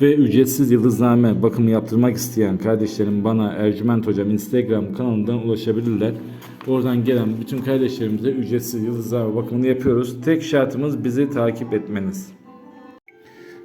Ve ücretsiz yıldızname bakımı yaptırmak isteyen kardeşlerim bana Ercüment Hocam Instagram kanalından ulaşabilirler. Oradan gelen bütün kardeşlerimize ücretsiz yıldızname bakımını yapıyoruz. Tek şartımız bizi takip etmeniz.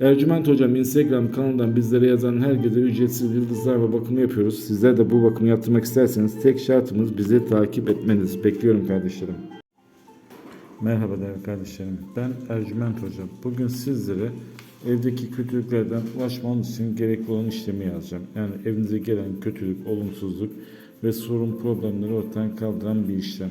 Ercüment Hocam Instagram kanalından bizlere yazan herkese ücretsiz yıldızlarla bakımı yapıyoruz. Sizler de bu bakımı yaptırmak isterseniz tek şartımız bizi takip etmeniz. Bekliyorum kardeşlerim. Merhaba değerli kardeşlerim. Ben Ercüment Hocam. Bugün sizlere evdeki kötülüklerden ulaşmanız için gerekli olan işlemi yazacağım. Yani evinize gelen kötülük, olumsuzluk ve sorun problemleri ortadan kaldıran bir işlem.